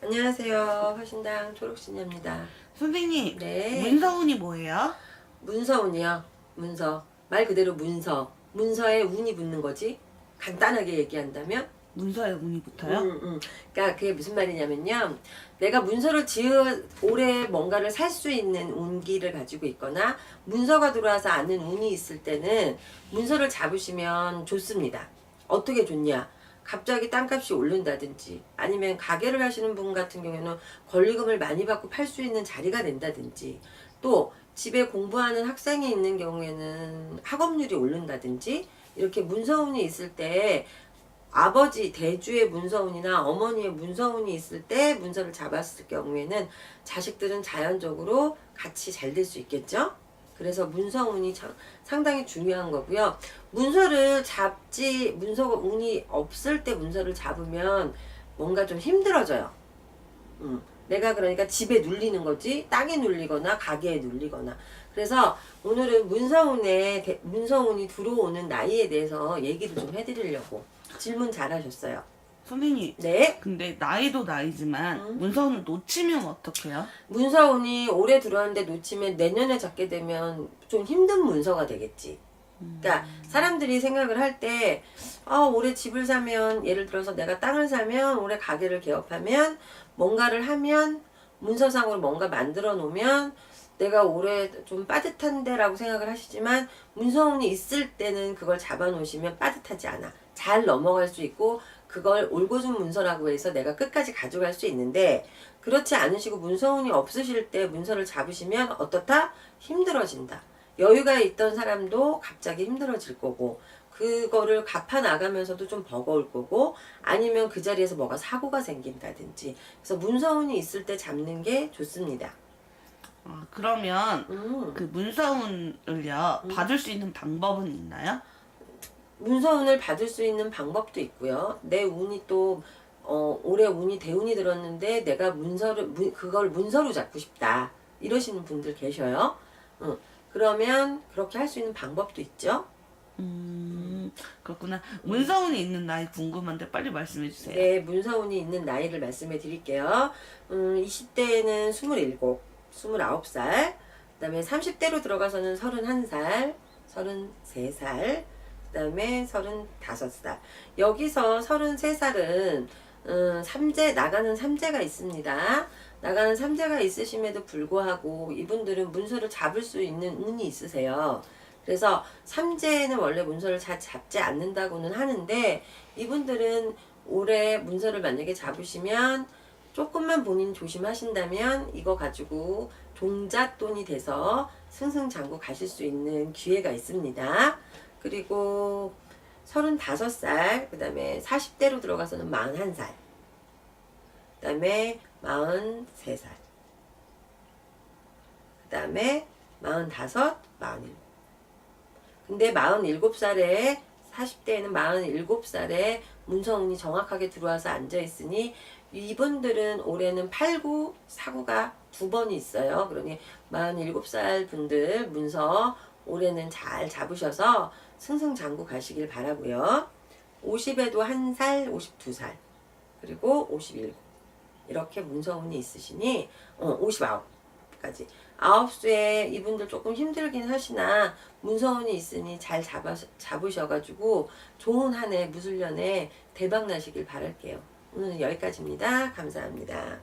안녕하세요. 화신당 초록신녀입니다. 선생님, 네. 문서운이 뭐예요? 문서운이요. 문서. 말 그대로 문서. 문서에 운이 붙는 거지. 간단하게 얘기한다면. 문서에 운이 붙어요? 음, 음. 그러니까 그게 무슨 말이냐면요. 내가 문서를 지어 올해 뭔가를 살 수 있는 운기를 가지고 있거나 문서가 들어와서 아는 운이 있을 때는 문서를 잡으시면 좋습니다. 어떻게 좋냐? 갑자기 땅값이 오른다든지 아니면 가게를 하시는 분 같은 경우에는 권리금을 많이 받고 팔 수 있는 자리가 된다든지 또 집에 공부하는 학생이 있는 경우에는 학업률이 오른다든지 이렇게 문서운이 있을 때 아버지 대주의 문서운이나 어머니의 문서운이 있을 때 문서를 잡았을 경우에는 자식들은 자연적으로 같이 잘 될 수 있겠죠. 그래서 문서운이 참- 상당히 중요한 거고요. 문서를 잡지 문서가 운이 없을 때 문서를 잡으면 뭔가 좀 힘들어져요. 음, 내가 그러니까 집에 눌리는 거지 땅에 눌리거나 가게에 눌리거나 그래서 오늘은 문서운에 대- 문서운이 들어오는 나이에 대해서 얘기를 좀 해드리려고 질문 잘하셨어요. 선생님, 네. 근데 나이도 나이지만 음. 문서운을 놓치면 어떡해요? 문서운이 올해 들어왔는데 놓치면 내년에 잡게 되면 좀 힘든 문서가 되겠지. 그러니까 사람들이 생각을 할 때, 아, 올해 집을 사면, 예를 들어서 내가 땅을 사면, 올해 가게를 개업하면, 뭔가를 하면, 문서상으로 뭔가 만들어 놓으면, 내가 올해 좀 빠듯한데라고 생각을 하시지만, 문서운이 있을 때는 그걸 잡아 놓으시면 빠듯하지 않아. 잘 넘어갈 수 있고, 그걸 올고준 문서라고 해서 내가 끝까지 가져갈 수 있는데, 그렇지 않으시고 문서운이 없으실 때 문서를 잡으시면 어떻다? 힘들어진다. 여유가 있던 사람도 갑자기 힘들어질 거고 그거를 갚아 나가면서도 좀 버거울 거고 아니면 그 자리에서 뭐가 사고가 생긴다든지 그래서 문서운이 있을 때 잡는 게 좋습니다. 아, 그러면 음. 그 문서운을요, 받을 수 있는 방법은 있나요? 문서운을 받을 수 있는 방법도 있고요. 내 운이 또 어, 올해 운이 대운이 들었는데 내가 문서를 문- 그걸 문서로 잡고 싶다 이러시는 분들 계셔요. 응. 그러면 그렇게 할 수 있는 방법도 있죠. 음, 그렇구나. 문서운이 있는 나이 궁금한데 빨리 말씀해 주세요. 네, 문서운이 있는 나이를 말씀해 드릴게요. 음, 20대에는 27, 29살, 그 다음에 30대로 들어가서는 31살, 33살, 그 다음에 35살. 여기서 33살은, 음, 삼재, 나가는 삼재가 있습니다. 나가는 삼재가 있으심에도 불구하고 이분들은 문서를 잡을 수 있는 운이 있으세요. 그래서 삼재는 원래 문서를 잘 잡지 않는다고는 하는데 이분들은 올해 문서를 만약에 잡으시면 조금만 본인 조심하신다면 이거 가지고 종잣돈이 돼서 승승장구 가실 수 있는 기회가 있습니다. 그리고 35살, 그 다음에 40대로 들어가서는 41살, 그 다음에 43살, 그 다음에 45, 47. 근데 47살에 40대에는 47살에 문서운이 정확하게 들어와서 앉아있으니 이분들은 올해는 89 사고가 두 번이 있어요. 그러니 47살 분들 문서 올해는 잘 잡으셔서 승승장구 가시길 바라고요. 50에도 한 살, 52살, 그리고 51 이렇게 문서운이 있으시니 어, 59까지 아홉 수에 이분들 조금 힘들긴 하시나 문서운이 있으니 잘 잡아, 잡으셔가지고 좋은 한 해 무술년에 대박 나시길 바랄게요. 오늘은 여기까지입니다. 감사합니다.